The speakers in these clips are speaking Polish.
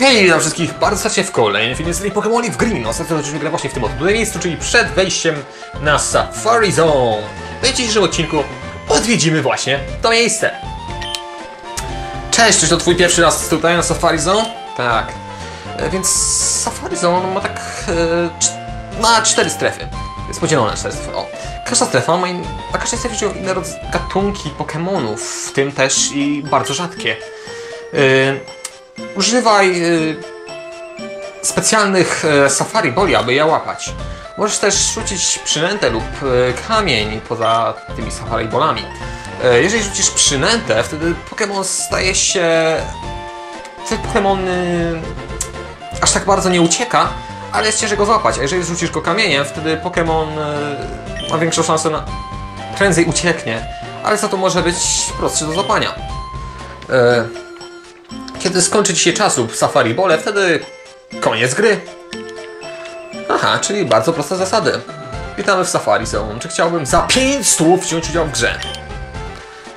Hej, witam wszystkich bardzo serdecznie w kolejnym filmie serii Pokémon w Green. Ostatnio zaczęliśmy grać właśnie w tym oto miejscu, czyli przed wejściem na Safari Zone. No w dzisiejszym odcinku odwiedzimy właśnie to miejsce. Cześć, czy to twój pierwszy raz tutaj na Safari Zone? Tak. E, Więc Safari Zone ma tak... E, ma cztery strefy. Jest podzielona na cztery strefy. O. Każda strefa ma. Na każdej strefie żyją inne gatunki Pokémonów, w tym też i bardzo rzadkie. E, Używaj y, specjalnych y, safari boli, aby je łapać. Możesz też rzucić przynętę lub y, kamień poza tymi safari bolami. Y, jeżeli rzucisz przynętę, wtedy Pokémon staje się... Wtedy Pokémon y, aż tak bardzo nie ucieka, ale jest ciężko go złapać. A jeżeli rzucisz go kamieniem, wtedy Pokémon y, ma większą szansę na... prędzej ucieknie, ale za to może być prostszy do złapania. Kiedy skończy ci się czasu w Safari Bole, wtedy koniec gry. Aha, czyli bardzo proste zasady. Witamy w Safari Zone. Czy chciałbym za 5 stów wziąć udział w grze?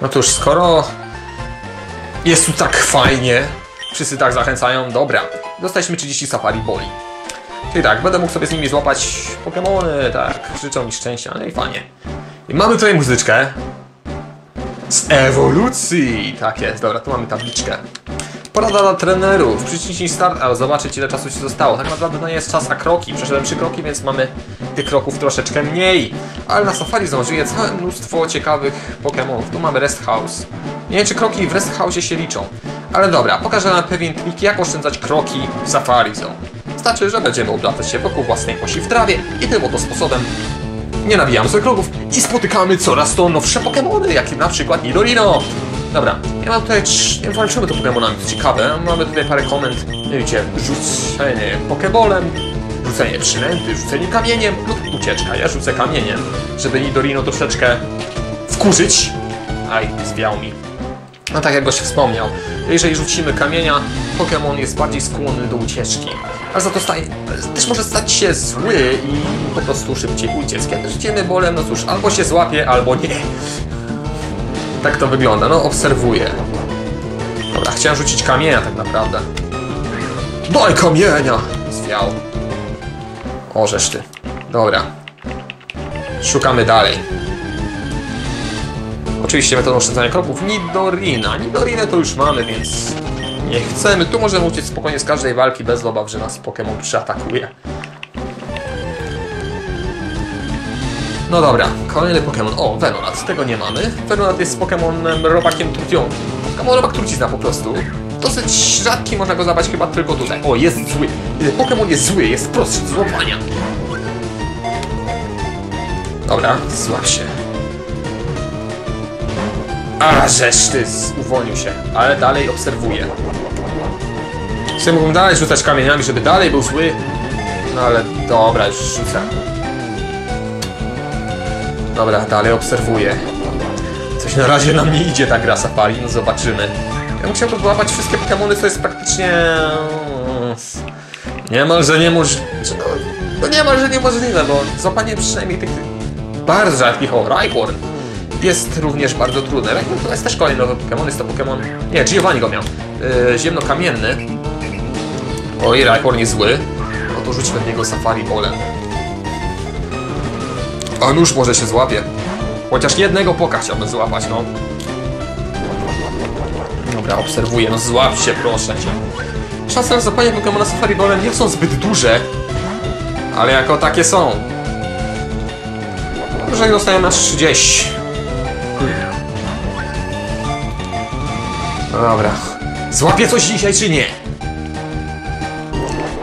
No już skoro jest tu tak fajnie, wszyscy tak zachęcają, dobra, dostaliśmy 30 Safari Boli. Czyli tak, będę mógł sobie z nimi złapać Pokémony, tak, życzą mi szczęścia, no i fajnie. I mamy tutaj muzyczkę z ewolucji. Tak jest, dobra, tu mamy tabliczkę. Porada dla trenerów. Przyciśnij start, ale zobaczyć ile czasu ci zostało. Tak naprawdę nie jest czas na kroki. Przeszedłem trzy kroki, więc mamy tych kroków troszeczkę mniej. Ale na safari zdążyje całe mnóstwo ciekawych Pokémonów. Tu mamy Rest House. Nie wiem, czy kroki w Rest House się liczą. Ale dobra, pokażę nam pewien trik, jak oszczędzać kroki w Safari Zone. Znaczy, że będziemy obracać się wokół własnej osi w trawie i tym oto sposobem nie nabijamy sobie kroków i spotykamy coraz to nowsze Pokémony, jak na przykład Nidorino. Dobra, ja mam tutaj, nie walczymy to Pokémonami, to ciekawe, mamy tutaj parę komend, wiecie, rzucenie Pokébolem, rzucenie przynęty, rzucenie kamieniem lub ucieczka. Ja rzucę kamieniem, żeby Nidorino troszeczkę wkurzyć. Aj, zwiał mi. No tak jak goś wspomniał, jeżeli rzucimy kamienia, Pokémon jest bardziej skłonny do ucieczki. Ale za to staje, też może stać się zły i po prostu szybciej uciec. Kiedy rzucimy bolem, no cóż, albo się złapie, albo nie. Tak to wygląda, no obserwuję. Dobra, chciałem rzucić kamienia tak naprawdę. Daj kamienia! Zwiał. O, ty. Dobra. Szukamy dalej. Oczywiście metodą oszczędzania kroków Nidorina. Nidorinę to już mamy, więc nie chcemy. Tu możemy uciec spokojnie z każdej walki bez obaw, że nas Pokémon przyatakuje. No dobra, kolejny Pokémon. O, Venonat. Tego nie mamy. Venonat jest Pokémonem robakiem trucią. Pokémon robak trucizna po prostu. Dosyć rzadki, można go zabrać chyba tylko tutaj. O, jest zły. Pokémon jest zły, jest prostszy do złapania. Dobra, złap się. A, żeż ty, uwolnił się, ale dalej obserwuje. Chcę mógłbym dalej rzucać kamieniami, żeby dalej był zły. No ale dobra, już rzucę. Dobra, dalej obserwuję. Coś na razie nam nie idzie ta gra Safari, no zobaczymy. Ja bym chciał złapać wszystkie Pokémony, co jest praktycznie... Niemalże niemożliwe. No, no niemalże niemożliwe, bo złapanie przynajmniej tych bardzo rzadkich, o, Rhyhorn jest również bardzo trudne. Rhyhorn to jest też kolejny nowy Pokémon, jest to Pokémon... Nie, Giovanni go miał. Yy, ziemnokamienny. Oj, Rhyhorn jest zły. No to rzućmy w niego Safari Bolem. A nóż może się złapie. Chociaż jednego poka chciałbym złapać, no. Dobra, obserwuję, no złap się, proszę cię. Szanse na złapanie Pokemona Safari Bolem nie są zbyt duże, ale jako takie są. Jeżeli dostaję na 30. No dobra. Złapię coś dzisiaj, czy nie?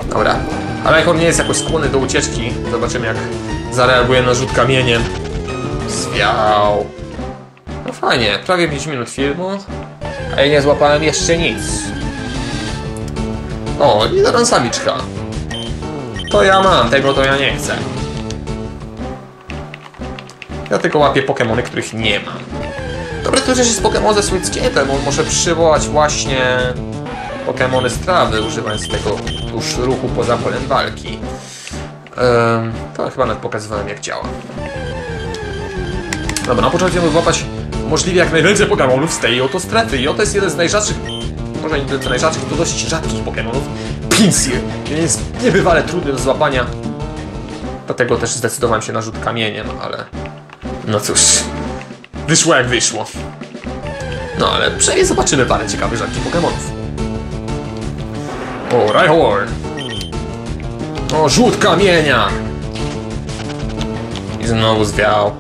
Dobra. Ale on nie jest jakoś skłonny do ucieczki. Zobaczymy, jak zareaguje na rzut kamieniem. Zwiał. No fajnie, prawie 5 minut filmu. A ja nie złapałem jeszcze nic. O, i teraz samiczka. To ja mam, tego to ja nie chcę. Ja tylko łapię Pokémony, których nie mam. Dobre to też jest Pokémon ze Switchgate'em, on może przywołać właśnie Pokémony z trawy, używając tego tuż ruchu poza polem walki. To chyba nawet pokazywałem jak działa. Dobra, na początku chcemy złapać możliwie jak najwięcej Pokémonów z tej oto strefy i oto jest jeden z najrzadszych, może nie tyle najrzadszych, to dość rzadkich Pokémonów, Pinsir. Jest niebywale trudny do złapania. Dlatego też zdecydowałem się na rzut kamieniem, ale... No cóż... Wyszło jak wyszło. No ale przynajmniej zobaczymy parę ciekawych rzadkich Pokemonów. O, Rhyhorn! O, rzut kamienia! I znowu zwiał.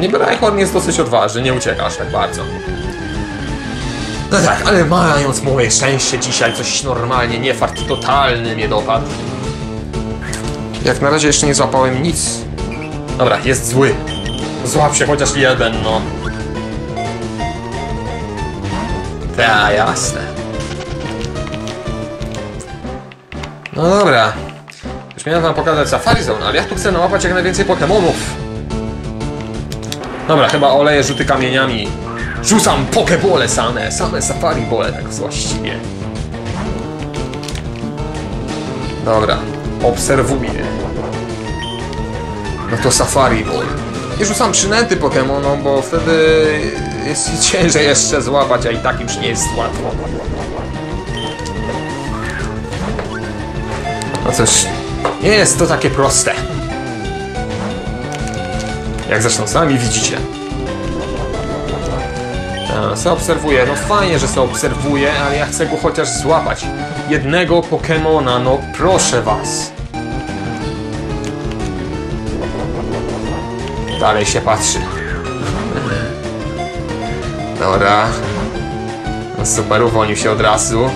Niby Rhyhorn jest dosyć odważny, nie ucieka aż tak bardzo. No tak, ale mając moje szczęście dzisiaj, coś normalnie, nie fart totalny mnie dopadł. Jak na razie jeszcze nie złapałem nic. Dobra, jest zły. Złap się chociaż jeden, no. Ta, jasne. No dobra. Już miałem wam pokazać Safari Zone, ale ja tu chcę nałapać jak najwięcej Pokemonów. Dobra, chyba oleję rzuty kamieniami. Rzucam pokebole same, same safari bole tak właściwie. Dobra, obserwuję. No to safari ball. I rzucam przynęty Pokemonom, bo wtedy jest ciężej jeszcze złapać, a i tak już nie jest łatwo. Cóż, nie jest to takie proste. Jak zresztą sami widzicie. A, se obserwuję. No fajnie, że se obserwuję, ale ja chcę go chociaż złapać. Jednego Pokemona, no proszę was. Dalej się patrzy. Dobra. No super, uwolnił się od razu.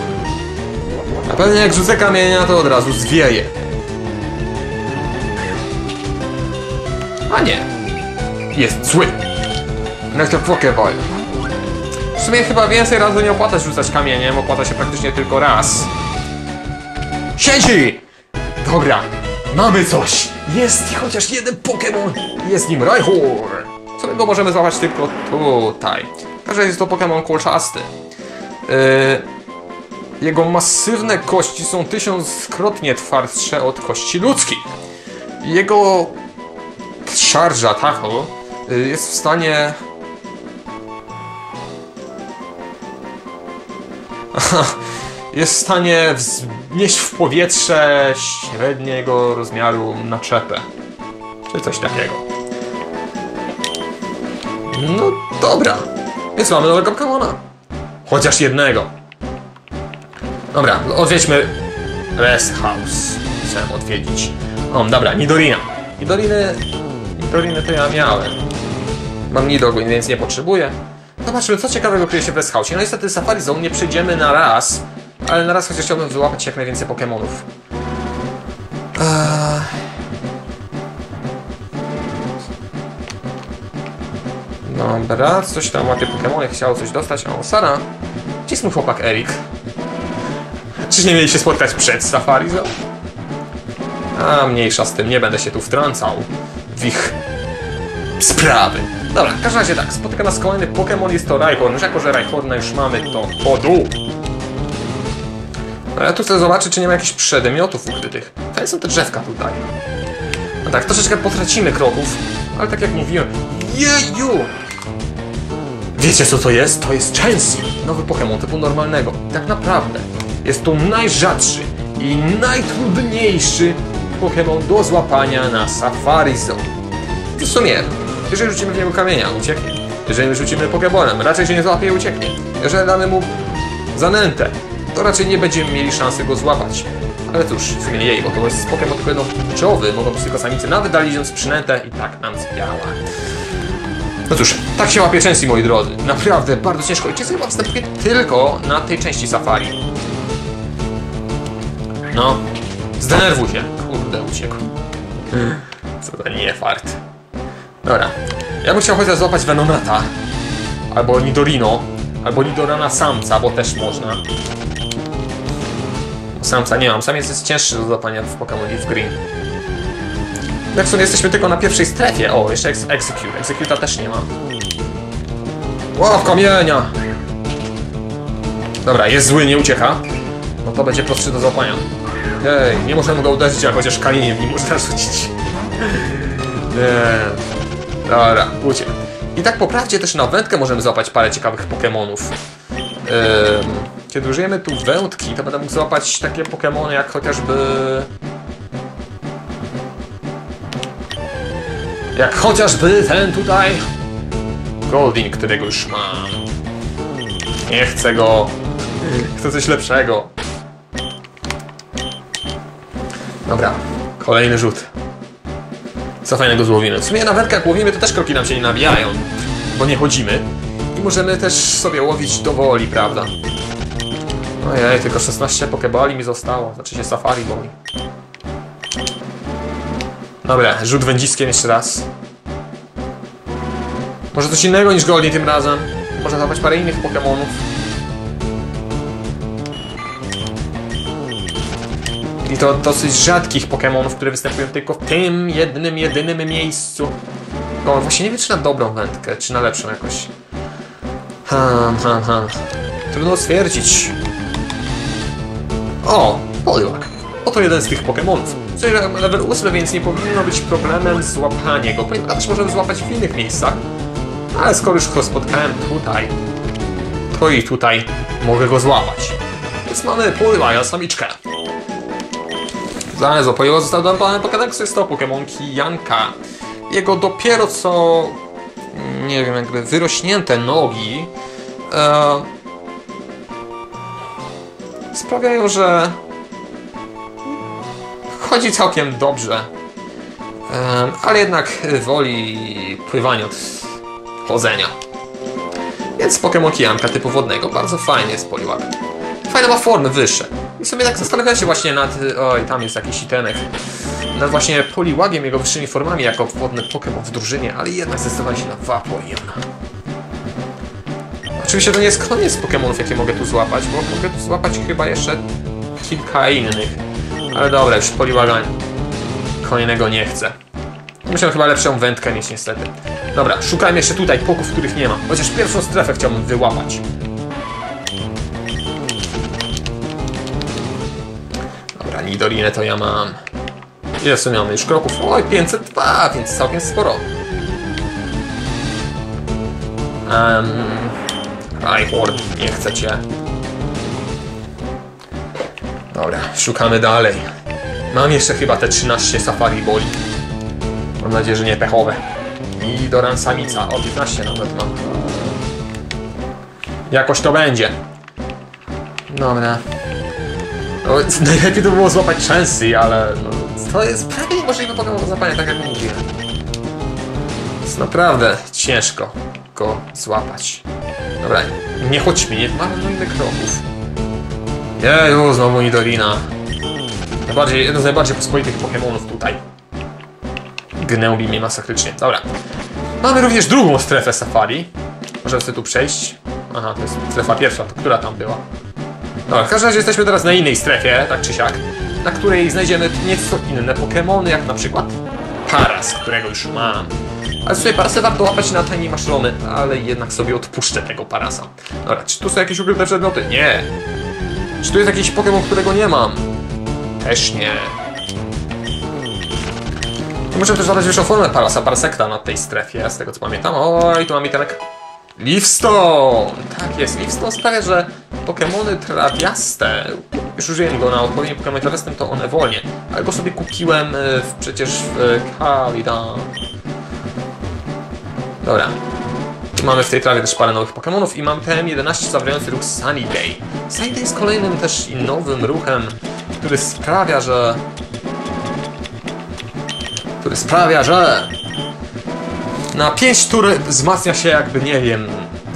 A pewnie jak rzucę kamienia, to od razu zwieje. A nie. Jest zły. No to Pokéball. W sumie chyba więcej razy nie opłaca się rzucać kamieniem, opłaca się praktycznie tylko raz. Siedzi! Dobra, mamy coś! Jest chociaż jeden Pokémon! Jest nim Rhyhorn! Którego możemy złapać tylko tutaj. Także jest to Pokémon kolczasty. Yy, jego masywne kości są tysiąckrotnie twardsze od kości ludzkich. Jego szarża Tahoe yy, jest w stanie jest w stanie wznieść w powietrze średniego rozmiaru naczepę. Czy coś takiego. No dobra. Więc mamy nowego Pokemona. Chociaż jednego. Dobra, odwiedźmy Rest House. Chcę odwiedzić. O, dobra, Nidorina. Nidoriny... Nidoriny to ja miałem. Mam Nidogoń, więc nie potrzebuję. Zobaczmy, co ciekawego kryje się w Rest House. No niestety Safari Zone nie przejdziemy na raz, ale na raz chociaż chciałbym wyłapać jak najwięcej Pokémonów. Eee... Dobra, coś tam łapie Pokémony, chciał coś dostać. O, Sara. Gdzie jest mój chłopak Erik? Czyż nie mieli się spotkać przed Safari? A, mniejsza z tym, nie będę się tu wtrącał w ich sprawy. Dobra, w każdym razie tak, spotyka nas kolejny Pokémon, jest to Rhyhorn. Już jako, że Rhyhorna już mamy, to po dół. No ja tu chcę zobaczyć, czy nie ma jakichś przedmiotów ukrytych. Fajne są te drzewka tutaj. No tak, troszeczkę potracimy kroków, ale tak jak mówiłem... Jeju! Wiecie co to jest? To jest Chansey, nowy Pokémon typu normalnego. Tak naprawdę jest to najrzadszy i najtrudniejszy Pokémon do złapania na Safari Zone. W sumie, jeżeli rzucimy w niego kamienia, ucieknie. Jeżeli rzucimy Pokébolem, raczej się nie złapie i ucieknie. Jeżeli damy mu zanętę, to raczej nie będziemy mieli szansy go złapać. Ale cóż, w sumie jej, bo to jest Pokémon tylko jednopłciowy, mogą być tylko samicy, nawet dali idąc przynętę i tak nam zbiała. No cóż, tak się łapie części, moi drodzy. Naprawdę, bardzo ciężko. I często chyba występuje tylko na tej części safari. No, zdenerwuj się. Kurde, uciekł. Co to nie fart. Dobra. Ja bym chciał chociaż złapać Venonata. Albo Nidorino. Albo Nidorana samca, bo też można. Samca nie mam. Samiec jest cięższy do złapania w Pokémon Leaf Green. Jak w jesteśmy tylko na pierwszej strefie. O, jeszcze ex Execute. Executa też nie mam. Ław kamienia! Dobra, jest zły, nie ucieka. No to będzie prostszy do złapania. Hej, nie możemy go uderzyć, a chociaż kamieniem nie można rzucić. Nie. Dobra, uciekł. I tak po prawdzie też na wędkę możemy złapać parę ciekawych Pokémonów. Kiedy użyjemy tu wędki, to będę mógł złapać takie Pokémony jak chociażby... Jak chociażby ten tutaj... Golding, którego już mam. Nie chcę go. Chcę coś lepszego. Dobra, kolejny rzut. Co fajnego złowimy. W sumie na wędkach łowimy, to też kroki nam się nie nawijają, bo nie chodzimy. I możemy też sobie łowić dowoli, prawda? Ojej, tylko 16 pokebali mi zostało. Znaczy się safari boli. Dobra, rzut wędziskiem jeszcze raz. Może coś innego niż Goldie tym razem. Można złapać parę innych Pokémonów. I to dosyć rzadkich Pokémonów, które występują tylko w tym jednym, jedynym miejscu. No właśnie nie wiem, czy na dobrą wędkę, czy na lepszą jakoś. Hmm, hmm, hmm. Trudno stwierdzić. O, Poliwag. Oto jeden z tych Pokémonów. Level 8, więc nie powinno być problemem złapanie go. Poliwaga też możemy złapać w innych miejscach. Ale skoro już go spotkałem tutaj, to i tutaj mogę go złapać. Więc mamy Poliwaga, samiczkę. Zaraz o Poliwaga został dodany Pokédex, jest to Pokémon Kijanka. Jego dopiero co, nie wiem, jakby wyrośnięte nogi e, sprawiają, że chodzi całkiem dobrze. Em, ale jednak woli pływania od chodzenia. Więc Pokémon Kijanka typu wodnego bardzo fajnie jest Poliwag. Fajne ma formy wyższe. I sobie tak zastanawiam się właśnie nad... Oj, tam jest jakiś itemek. Nad właśnie Poliwagiem, jego wyższymi formami jako wodny Pokémon w drużynie, ale jednak zdecydowałem się na Vaporeon. Oczywiście to nie jest koniec Pokémonów, jakie mogę tu złapać, bo mogę tu złapać chyba jeszcze kilka innych. Ale dobra, już Poliwaga kolejnego nie chcę. Musiałem chyba lepszą wędkę mieć niestety. Dobra, szukajmy jeszcze tutaj poków, których nie ma. Chociaż pierwszą strefę chciałbym wyłapać. Dobra, Nidolinę to ja mam. Ile w sumie mamy już kroków? Oj, 502, więc całkiem sporo. Um, Rhyhorn, nie chcę cię. Dobra, szukamy dalej. Mam jeszcze chyba te 13 safari boli. Mam nadzieję, że nie pechowe. I Doran samica. O, 15 nawet mam. Jakoś to będzie. Dobra. No, najlepiej to było złapać Chansey, ale no, to jest prawie niemożliwe do złapania, tak jak mówiłem. Jest naprawdę ciężko go złapać. Dobra, nie chodźmy, nie marnujmy kroków. Jeju, znowu Nidorina. Najbardziej, jeden z najbardziej pospolitych Pokémonów tutaj. Gnębi mnie masakrycznie. Dobra. Mamy również drugą strefę safari. Możemy sobie tu przejść. Aha, to jest strefa pierwsza, która tam była? Dobra, w każdym razie jesteśmy teraz na innej strefie, tak czy siak, na której znajdziemy nieco inne Pokémony, jak na przykład Paras, którego już mam. Ale sobie Parasy warto łapać na tani maszlony, ale jednak sobie odpuszczę tego Parasa. Dobra, czy tu są jakieś ukryte przedmioty? Nie. Czy tu jest jakiś Pokémon, którego nie mam? Też nie. Muszę też zadać wyższą formę Parasa, Parasekta na tej strefie, z tego co pamiętam. Oj, tu mam itemek. Livestone! Tak jest, Livestone sprawia, że Pokémony trawiaste, już użyłem go na odpowiednim Pokémonie trawiastym, to one wolnie, ale go sobie kupiłem e, w, przecież w Kalida. Dobra. Mamy w tej trawie też parę nowych Pokémonów i mam TM11 zawierający ruch Sunny Day. Sunny Day jest kolejnym też i nowym ruchem, który sprawia, że... który sprawia, że... Na 5 tur wzmacnia się jakby, nie wiem,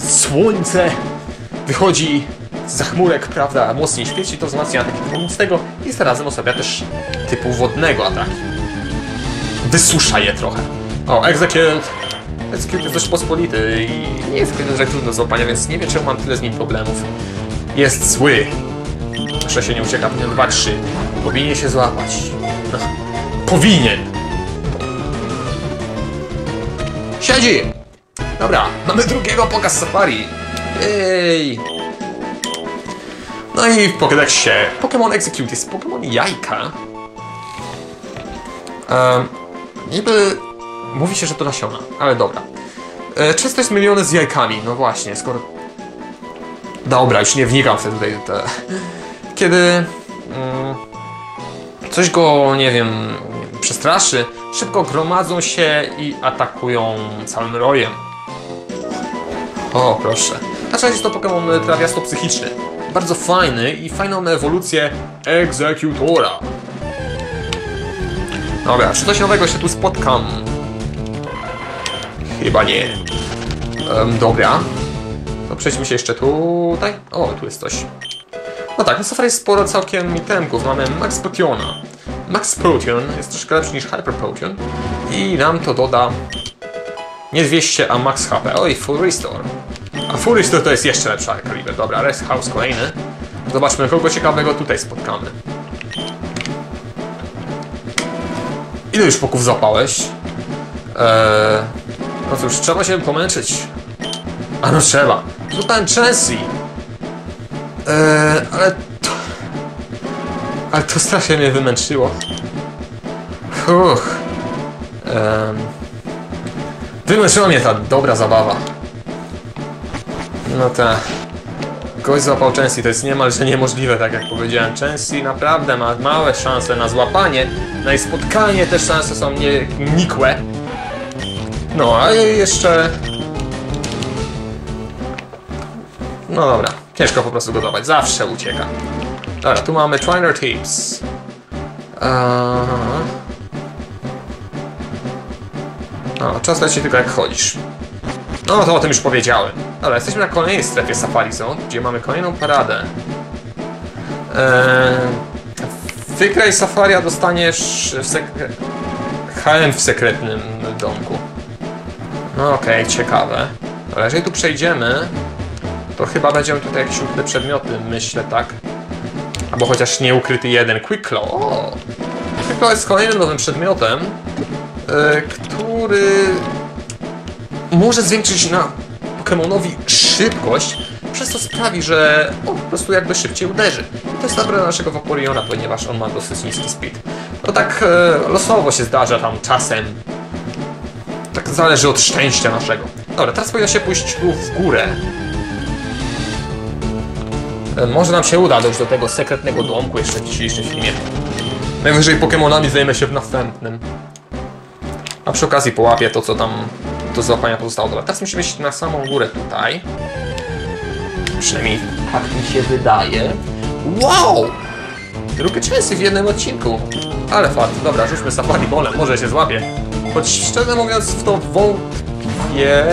słońce wychodzi za chmurek, prawda, mocniej świeci, to wzmacnia ataki pomocnego i zarazem osłabia też typu wodnego ataki. Wysusza je trochę. O, Execute. Execute jest dość pospolity i nie jest że trudno złapania, więc nie wiem czemu mam tyle z nim problemów. Jest zły. Proszę się nie ucieka, powinien 2, 3. Powinien się złapać. No. Powinien. Siedzi! Dobra, mamy drugiego pokaz safari. Ej. No i w Pokédexie Pokémon Execute jest Pokémon jajka. Um, niby mówi się, że to nasiona, ale dobra. E, często jest mylione z jajkami, no właśnie, skoro... Dobra, już nie wnikam w te tutaj te... Kiedy mm, coś go, nie wiem, przestraszy, szybko gromadzą się i atakują całym rojem. O, proszę. Znaczy jest to Pokémon trawiasto psychiczny. Bardzo fajny i fajną ewolucję egzekutora. Dobra, czy coś nowego się tu spotkam? Chyba nie. Um, dobra. To przejdźmy się jeszcze tutaj. O, tu jest coś. No tak, na Safari jest sporo całkiem itemków. Mamy Max Potiona. Max Potion jest troszkę lepszy niż Hyper Potion i nam to doda nie 200, a max HP. Oj, Full Restore. A Full Restore to jest jeszcze lepsza kaliber. Dobra, Rest House kolejny. Zobaczmy, kogo ciekawego tutaj spotkamy. Ile już poków zapałeś? Eee, no cóż, trzeba się pomęczyć. A no trzeba. Złapałem Chelsea. Eee, ale to... Ale to strasznie mnie wymęczyło. Uch. Eee, wymęczyła mnie ta dobra zabawa. No ta... Gość złapał Chelsea, to jest niemalże niemożliwe, tak jak powiedziałem. Chelsea naprawdę ma małe szanse na złapanie, na jej spotkanie też szanse są nie, nikłe. No, a jeszcze... No dobra, ciężko po prostu go złapać, zawsze ucieka. Dobra, tu mamy Trainer Tips. Eee... No, czas leci tylko jak chodzisz. No to o tym już powiedziałem. Dobra, jesteśmy na kolejnej strefie Safari Zone, gdzie mamy kolejną paradę. Eee, Safaria dostaniesz w HM w sekretnym domku. No okej, okay, ciekawe. Dobra, jeżeli tu przejdziemy, to chyba będziemy tutaj jakieś ukryte przedmioty, myślę, tak? Albo chociaż nie ukryty jeden. Quick Claw. Quick Claw jest kolejnym nowym przedmiotem, yy, który może zwiększyć na Pokemonowi szybkość, przez co sprawi, że on po prostu jakby szybciej uderzy. To jest dobre dla naszego Vaporeona, ponieważ on ma dosyć niski speed. To tak e, losowo się zdarza tam czasem. Tak zależy od szczęścia naszego. Dobra, teraz powinno się pójść tu w górę. E, może nam się uda dojść do tego sekretnego domku jeszcze w dzisiejszym filmie. Najwyżej Pokemonami zajmę się w następnym. A przy okazji połapię to, co tam do złapania pozostało. Dobra, teraz musimy iść na samą górę tutaj. Przynajmniej tak mi się wydaje. Wow! Drugie Chelsea w jednym odcinku. Ale fakt. Dobra, rzućmy Safari Bolem, może się złapie. Choć szczerze mówiąc w to wątpię,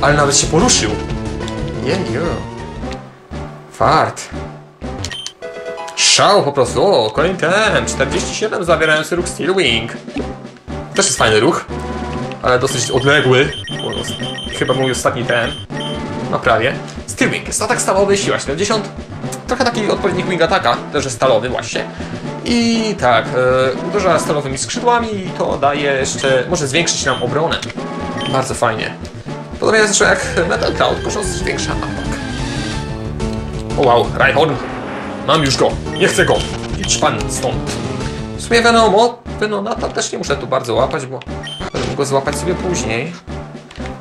ale nawet się poruszył. Jenio. Fart. Szał po prostu. O, kolejny ten. 47 zawierający ruch Steel Wing. Też jest fajny ruch ale dosyć odległy. Chyba mój ostatni ten. No prawie. Steel Wing jest atak stalowy, siła 70. Trochę taki odpowiednik Wing Attacka, też jest stalowy właśnie. I tak, e, uderza stalowymi skrzydłami i to daje jeszcze, może zwiększyć nam obronę. Bardzo fajnie. Podobnie zresztą jak Metal Cloud, tylko zwiększa atak. O wow, Rhyhorn. Mam już go. Nie chcę go. Idź pan stąd. W sumie Venomo, Venonata też nie muszę tu bardzo łapać, bo go złapać sobie później.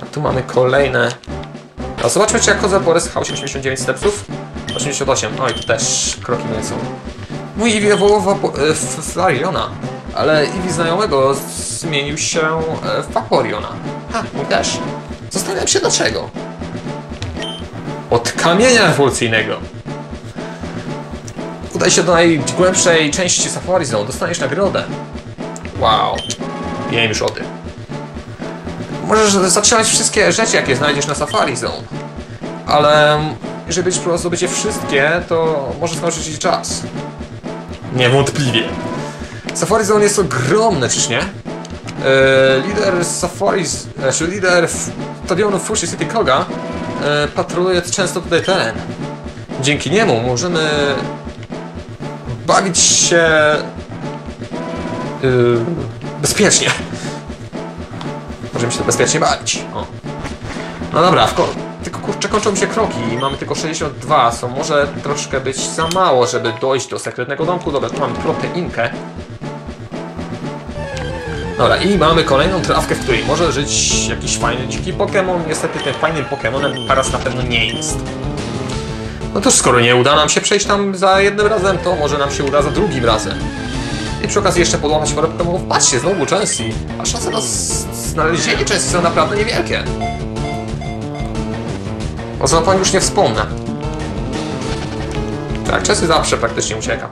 A tu mamy kolejne. No, zobaczmy, czy jak chodzę po House 89 stepsów. 88. Oj, tu też kroki moje są. Mój Eevee ewoluował w Flareona, ale Eevee znajomego zmienił się e, w Vaporeona. Ha, mój też. Zastanawiam się dlaczego. Od kamienia ewolucyjnego. Udaj się do najgłębszej części Safari Zone, dostaniesz nagrodę. Wow. Wiem już o tym. Możesz zatrzymać wszystkie rzeczy, jakie znajdziesz na Safari Zone. Ale jeżeli będziesz próbował zdobyć je wszystkie, to może skończyć ci czas. Niewątpliwie. Safari Zone jest ogromne, czyż nie? Eee, lider Safari, znaczy lider stadionu Fushi City Koga e, patroluje często tutaj teren. Dzięki niemu możemy bawić się yy, bezpiecznie. Możemy się bezpiecznie bawić. O. No dobra, tylko kurczę, kończą mi się kroki i mamy tylko 62, co może troszkę być za mało, żeby dojść do sekretnego domku. Dobra, tu mamy proteinkę. Dobra, i mamy kolejną trawkę, w której może żyć jakiś fajny dziki Pokémon. Niestety tym fajnym Pokémonem Paras na pewno nie jest. No to skoro nie uda nam się przejść tam za jednym razem, to może nam się uda za drugim razem. I przy okazji jeszcze podłapać parę Pokemonów. Patrzcie, znowu Chelsea. A szanse na znalezienie Chelsea są naprawdę niewielkie. O złapaniu już nie wspomnę. Tak, Chelsea zawsze praktycznie ucieka.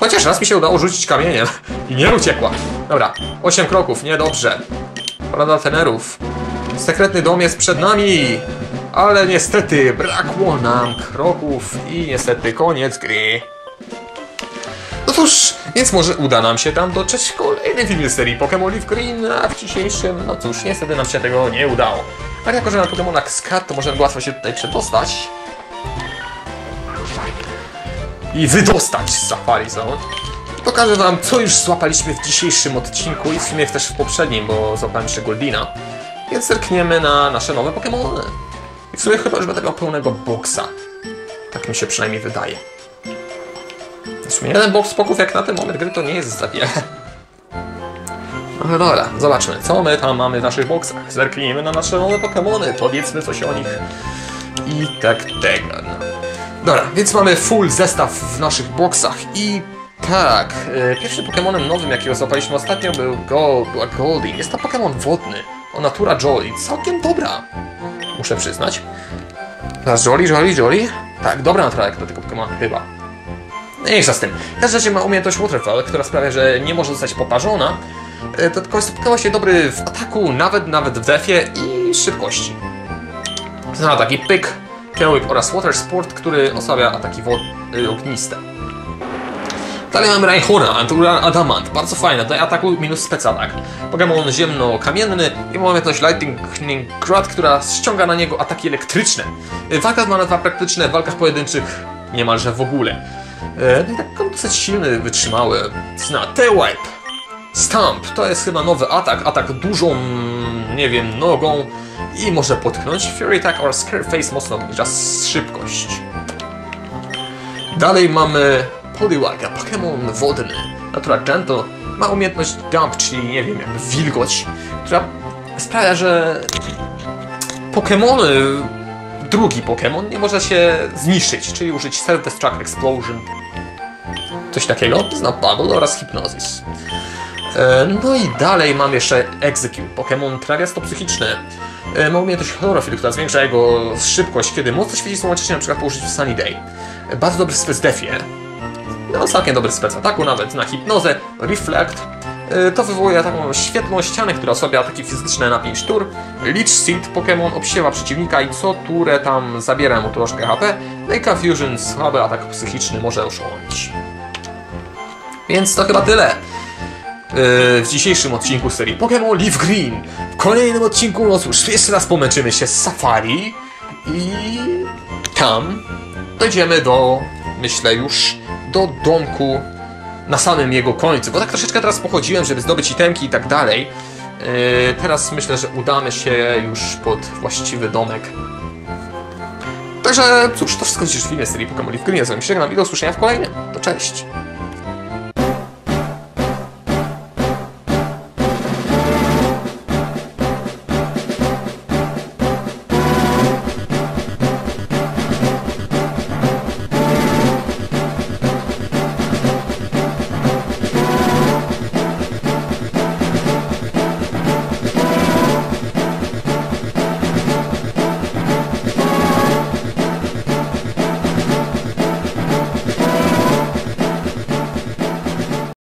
Chociaż raz mi się udało rzucić kamieniem i nie uciekła. Dobra, 8 kroków, niedobrze. Porada tenerów. Sekretny dom jest przed nami, ale niestety brakło nam kroków i niestety koniec gry. No cóż, więc może uda nam się tam dotrzeć kolejny film z serii Pokémon Leaf Green, a w dzisiejszym, no cóż, niestety nam się tego nie udało. Ale jako, że na Pokémonach Skat, to możemy łatwo się tutaj przedostać. I wydostać z Safari Zone. Pokażę wam, co już złapaliśmy w dzisiejszym odcinku i w sumie też w poprzednim, bo złapałem jeszcze Goldina. Więc zerkniemy na nasze nowe Pokémony. I w sumie chyba już będę pełnego boksa. Tak mi się przynajmniej wydaje. Sumie jeden box spoków jak na ten moment gry to nie jest za wiele. No dobra, zobaczmy, co my tam mamy w naszych boksach. Zerknijmy na nasze nowe Pokémony, powiedzmy coś o nich. I tak tego. No. Dobra, więc mamy full zestaw w naszych boksach i tak, e, pierwszym Pokémonem nowym, jakiego złapaliśmy ostatnio był Go, była. Jest to Pokémon wodny o natura Jolly. Całkiem dobra, muszę przyznać. Teraz Jolly, Jolly, Jolly? Tak, dobra natura jak do tego Pokémona chyba. Mniejsza z tym. W każdym razie ma umiejętność Waterfall, która sprawia, że nie może zostać poparzona. E, To tylko jest właśnie dobry w ataku, nawet nawet w defie i szybkości. Zna taki pyk, Whip oraz Water Sport, który osłabia ataki y, ogniste. Dalej mamy Rhyhorna, Antura Adamant, bardzo fajne, daje ataku minus specatak. Pokémon ziemno-kamienny i ma umiejętność Lightning Grad, która ściąga na niego ataki elektryczne. Y, Walka ma na dwa praktyczne, w walkach pojedynczych niemalże w ogóle. E, No i tak dosyć silny, wytrzymały. Zna T-Wipe. Stamp to jest chyba nowy atak, atak dużą, nie wiem, nogą i może potknąć. Fury Attack oraz Scare Face mocno obniża szybkość. Dalej mamy Poliwaka, Pokémon wodny. Natura Gentle ma umiejętność Dump, czyli nie wiem, jakby wilgoć, która sprawia, że Pokémony, drugi Pokémon nie może się zniszczyć, czyli użyć Self-Destruct Explosion. Coś takiego. Zna Bubble oraz Hypnosis. E, No i dalej mam jeszcze Execute, Pokémon trawiasto-psychiczny. E, Ma umiejętność Chlorophyll, która zwiększa jego szybkość, kiedy mocno świeci słonecznie, na przykład po użyciu Sunny Day. E, Bardzo dobry spec defie. No, całkiem dobry spec ataku, nawet na hipnozę. Reflect. E, To wywołuje taką świetlą ścianę, która osłabia ataki fizyczne na 5 tur. Leech Seed, Pokémon obsiewa przeciwnika i co turę tam zabiera mu troszkę HP. No i Confusion, słaby atak psychiczny może oszołomić. Więc to chyba tyle w dzisiejszym odcinku serii Pokémon Leaf Green. W kolejnym odcinku, no cóż, jeszcze raz pomęczymy się z Safari i tam dojdziemy do, myślę już, do domku na samym jego końcu, bo tak troszeczkę teraz pochodziłem, żeby zdobyć itemki i tak dalej. Yy, teraz myślę, że udamy się już pod właściwy domek. Także cóż, to wszystko dziś w filmie serii Pokémon Leaf Green. Ja z wami się i do usłyszenia w kolejnym. To cześć!